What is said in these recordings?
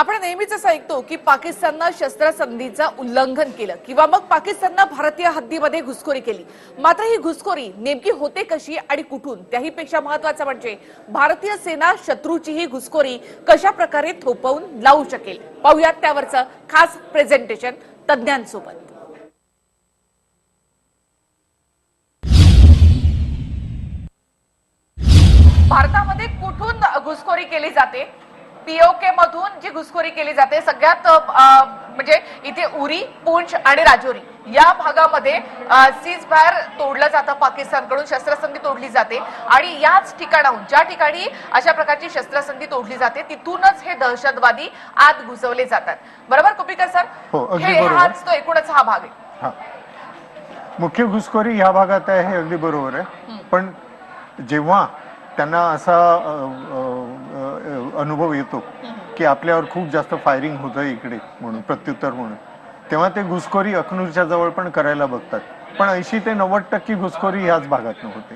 आपण नेहमीच असं ऐकतो की पाकिस्ताननं शस्त्रसंधीचं उल्लंघन केलं किंवा मग पाकिस्ताननं भारतीय हद्दीमध्ये घुसखोरी केली. मात्र ही घुसखोरी नेमकी होते कशी आणि कुठून? त्याही पेक्षा महत्वाचं म्हणजे भारतीय सेना शत्रूची ही घुसखोरी कशा प्रकारे थोपवून लावू शकेल? पाहुयात त्यावरचं खास प्रेझेंटेशन तज्ज्ञांसोबत. भारतामध्ये कुठून घुसखोरी केली जाते? पीओके मधून जी घुसखोरी केली जाते सगळ्यात म्हणजे इथे उरी पूंछ आणि राजौरी या भागामध्ये सीज फायर तोडलं जातं पाकिस्तानकडून शस्त्रसंधी तोडली जाते आणि याच ठिकाणाहून ज्या ठिकाणी अशा प्रकारची शस्त्रसंधी तोडली जाते तिथूनच हे दहशतवादी आत घुसवले जातात. बरोबर कुपिकर सर? हो, हे. हाच तो एकूणच हा भाग आहे. मुख्य घुसखोरी ह्या भागात आहे हे अगदी बरोबर आहे. पण जेव्हा त्यांना असा अनुभव येतो की आपल्यावर खूप जास्त फायरिंग होतं इकडे म्हणून प्रत्युत्तर म्हणून. तेव्हा ते घुसखोरी अखनूरच्या जवळ पण करायला बघतात. पण ऐंशी ते नव्वद टक्के घुसखोरी ह्याच भागात होते.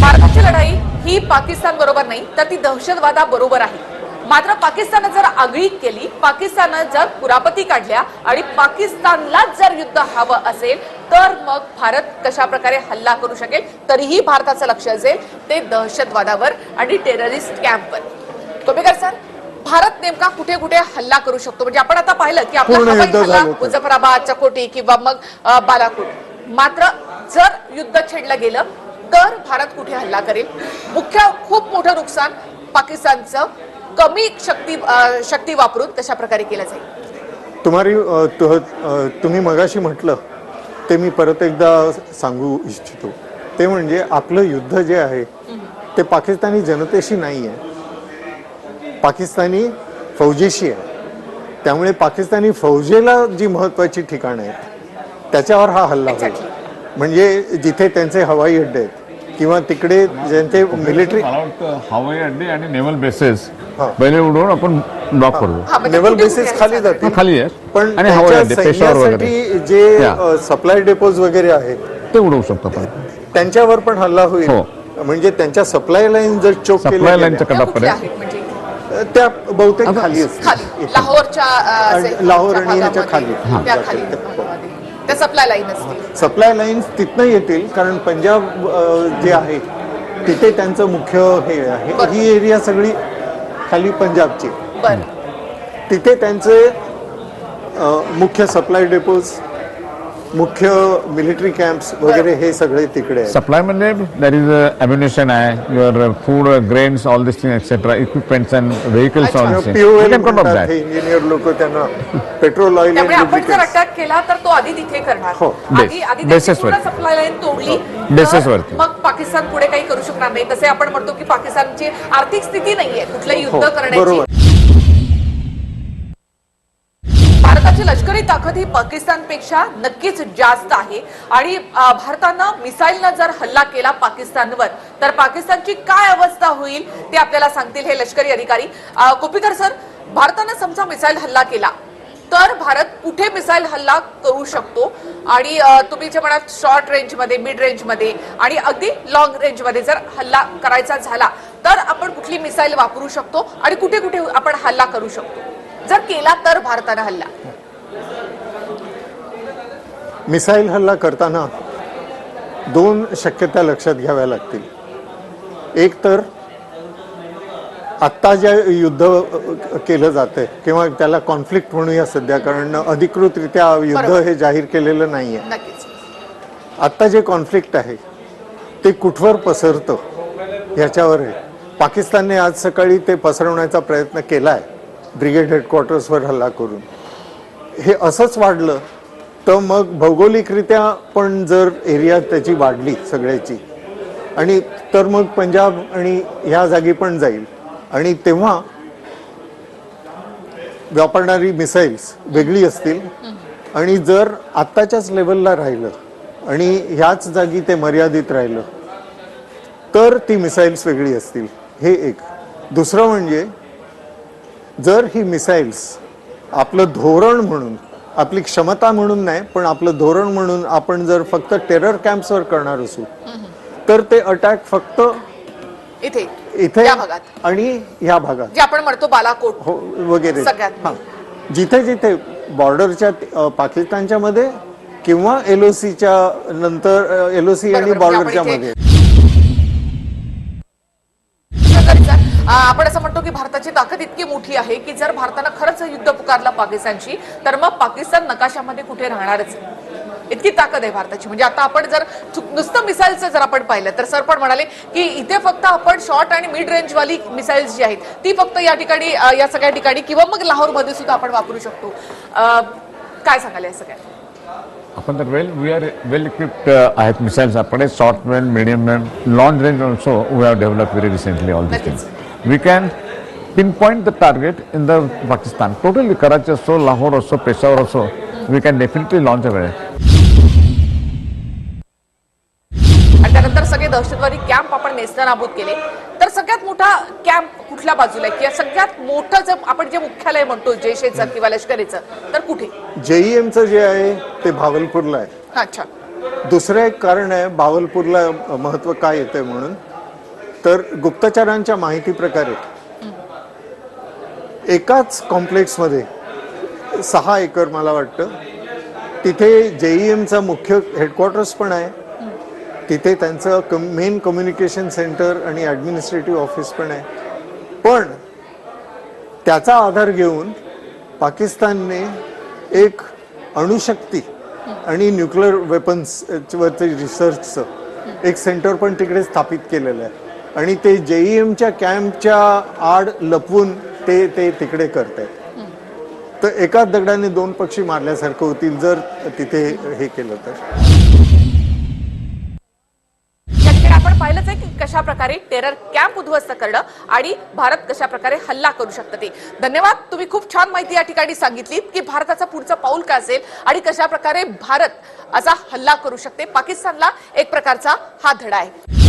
भारताची लढाई ही पाकिस्तान बरोबर नाही तर ती दहशतवादा बरोबर आहे. मात्र पाकिस्ताननं जर आगळीक केली पाकिस्ताननं जर कुरापती काढल्या आणि पाकिस्तानलाच जर युद्ध हवं असेल तर मग भारत कशा प्रकारे हल्ला करू शकेल? तरीही भारताचं लक्ष असेल ते दहशतवादावर आणि टेररिस्ट कॅम्पवर कोपेकर सर भारत नेमका कुठे कुठे हल्ला करू शकतो? म्हणजे आपण आता पाहिलं की आपला हवाई हल्ला. मुझफ्फराबाद चकोटी किंवा मग बालाकोट. मात्र जर युद्ध छेडलं गेलं तर भारत कुठे हल्ला करेल? मुख्य खूप मोठं नुकसान पाकिस्तानचं कमी शक्ती शक्ती वापरून कशा प्रकारे केलं जाईल? तुम्हारी तुम्ही मगाशी म्हटलं ते मी परत एकदा सांगू इच्छितो. ते म्हणजे आपलं युद्ध जे आहे ते पाकिस्तानी जनतेशी नाही आहे पाकिस्तानी फौजेशी आहे. त्यामुळे पाकिस्तानी फौजेला जी महत्वाची ठिकाणं आहेत त्याच्यावर हा हल्ला होईल. म्हणजे जिथे त्यांचे हवाई अड्डे आहेत किंवा तिकडे ज्यांचे मिलिटरी हवाई अड्डे आणि नेव्हल बेसेस. पहिले उडवून आपण ब्लॉक करू. नेव्हल कुठे बेसिस खाली जातील खाली आहे. पण आणि हवाई अड्डे त्यांच्या पेशावर वगैरे. सैन्यासाठी जे. सप्लाय डेपोज वगैरे आहेत ते उडवू शकतो आपण. त्यांच्यावर पण हल्ला होईल. हो. म्हणजे त्यांच्या सप्लाय लाईन जर चोक सप्लाय केल्या लाईनच्या त्या कुठल्या आहेत म्हणजे? गेल्या, त्या बहुतेक खाली असतील. खाली. लाहोरच्या अ, आणि असेल, लाहोर आणि ह्याच्या भागामध्ये. खाली. त्या हा. सप्लाय लाईन असतील. सप्लाय लाईन्स तिथनं येतील कारण पंजाब अ, जे आहे तिथे त्यांचं मुख्य हे आहे. बरं. ही एरिया सगळी खाली पंजाबची. बरं. तिथे त्यांचे मुख्य सप्लाय डेपोज मुख्य मिलिटरी कॅम्प्स वगैरे हे सगळे तिकडे सप्लाय म्हणजे दॅर इज अम्युनेशन आहे your food grains all this thing etcetera equipments and vehicles all that engineer लोक त्यांना पेट्रोल ऑइल आपण जर अटॅक केला तर तो आधी तिथे करणार. हो, वरती. सप्लाय लाईन तोडली Bases तर वरती. मग पाकिस्तान पुढे काही करू शकणार नाही. तसे आपण म्हणतो की पाकिस्तानची आर्थिक स्थिती नाहीये कुठलंही युद्ध हो, करण्याची. बरोबर. भारताची लष्करी ताकद ही पाकिस्तानपेक्षा नक्कीच जास्त आहे. आणि भारतानं मिसाईलनं जर हल्ला केला पाकिस्तानवर तर पाकिस्तानची काय अवस्था होईल ते आपल्याला सांगतील हे लष्करी अधिकारी. कोपीकर सर भारतानं समजा मिसाईल हल्ला केला तर भारत कुठे मिसाईल हल्ला करू शकतो? आणि तुम्ही जे म्हणाल शॉर्ट रेंजमध्ये मिड रेंजमध्ये आणि अगदी लॉंग रेंजमध्ये जर हल्ला करायचा झाला तर आपण कुठली मिसाईल वापरू शकतो आणि कुठे कुठे आपण हल्ला करू शकतो? जर केला तर भारतानं हल्ला. मिसाईल हल्ला करताना दोन शक्यता लक्षात घ्याव्या लागतील. एक तर आत्ता जे युद्ध केलं जातंय किंवा त्याला कॉन्फ्लिक्ट म्हणूया सध्या कारण अधिकृतरित्या युद्ध. हे जाहीर केलेलं नाहीये. नक्कीच. आत्ता जे कॉन्फ्लिक्ट आहे ते कुठवर पसरतं याच्यावर आहे. पाकिस्तानने आज सकाळी ते पसरवण्याचा प्रयत्न केला आहे ब्रिगेड हेडक्वार्टर्सवर हल्ला करून. हे असंच वाढलं तर मग भौगोलिकरित्या पण जर एरिया त्याची वाढली सगळ्याची आणि तर मग पंजाब आणि ह्या जागी पण जाईल. आणि तेव्हा वापरणारी मिसाईल्स वेगळी असतील. आणि जर आत्ताच्याच लेवलला राहिलं आणि ह्याच जागी ते मर्यादित राहिलं तर ती मिसाईल्स वेगळी असतील. हे एक. दुसरं म्हणजे जर ही मिसाईल्स आपलं धोरण म्हणून आपली क्षमता म्हणून नाही पण आपलं धोरण म्हणून आपण जर फक्त टेरर कॅम्प्सवर करणार असू तर ते अटॅक फक्त इथे इथे या भागात. आणि ह्या भागात. जे आपण म्हणतो बालाकोट हो वगैरे. सगळ्यात. हा. जिथे जिथे बॉर्डरच्या पाकिस्तानच्या मध्ये किंवा एलओसीच्या नंतर एलओसी आणि म्हणजे बॉर्डरच्या मध्ये. आपण असं म्हणतो की भारताची ताकद इतकी मोठी आहे की जर भारतानं खरंच युद्ध पुकारलं पाकिस्तानशी तर मग पाकिस्तान नकाशामध्ये कुठे राहणारच. इतकी ताकद आहे भारताची. म्हणजे आता आपण जर नुसतं मिसाईलचं जर आपण पाहिलं तर सर पण म्हणाले की इथे फक्त आपण शॉर्ट आणि मिड रेंज वाली मिसाईल्स जी आहेत ती फक्त या ठिकाणी या सगळ्या ठिकाणी किंवा मग लाहोरमध्ये सुद्धा आपण वापरू शकतो. काय सांगाल या सगळ्या? आपण तर well we are well equipped आहेत मिसाईल्स आपले short range medium range long range also we have develop very recently all this. Things we can pinpoint the target in the Pakistan totally Karachi असो लाहोर असो पेशावर असो we can definitely launch a वेळ आणि त्यानंतर सगळे दहशतवादी camp आपण नेस्तनाबूत केले. तर सगळ्यात मोठा कॅम्प कुठल्या बाजूला आहे? किंवा सगळ्यात मोठं जर आपण जे मुख्यालय म्हणतो जैशेचं किंवा लष्करीचं तर कुठे? जेईएमचं जे आहे ते भावलपूरला आहे. अच्छा. दुसरं एक कारण आहे भावलपूरला महत्त्व काय येतंय म्हणून? तर गुप्तचरांच्या माहिती प्रकारे एकाच कॉम्प्लेक्समध्ये सहा एकर मला वाटतं तिथे जेईएमचा मुख्य हेडक्वार्टर्स पण आहे. तिथे त्यांचं कम मेन कम्युनिकेशन सेंटर आणि ॲडमिनिस्ट्रेटिव्ह ऑफिस पण आहे. पण त्याचा आधार घेऊन पाकिस्तानने एक अणुशक्ती आणि न्यूक्लिअर वेपन्सवरचं रिसर्चचं एक सेंटर पण तिकडे स्थापित केलेलं आहे. आणि ते जेईएमच्या कॅम्पच्या आड लपवून ते ते तिकडे करत आहेत तर एकाच दगडाने दोन पक्षी मारल्यासारखं होतील जर तिथे हे केलं तर. ठिकाणी आपण पाहिलंच आहे की कशा प्रकारे टेरर कॅम्प उद्ध्वस्त करणं आणि भारत कशा प्रकारे हल्ला करू शकतं ते. धन्यवाद. तुम्ही खूप छान माहिती या ठिकाणी सांगितलीत की भारताचा पुढचं पाऊल काय असेल आणि कशा प्रकारे भारत असा हल्ला करू शकते. पाकिस्तानला एक प्रकारचा हा धडा आहे.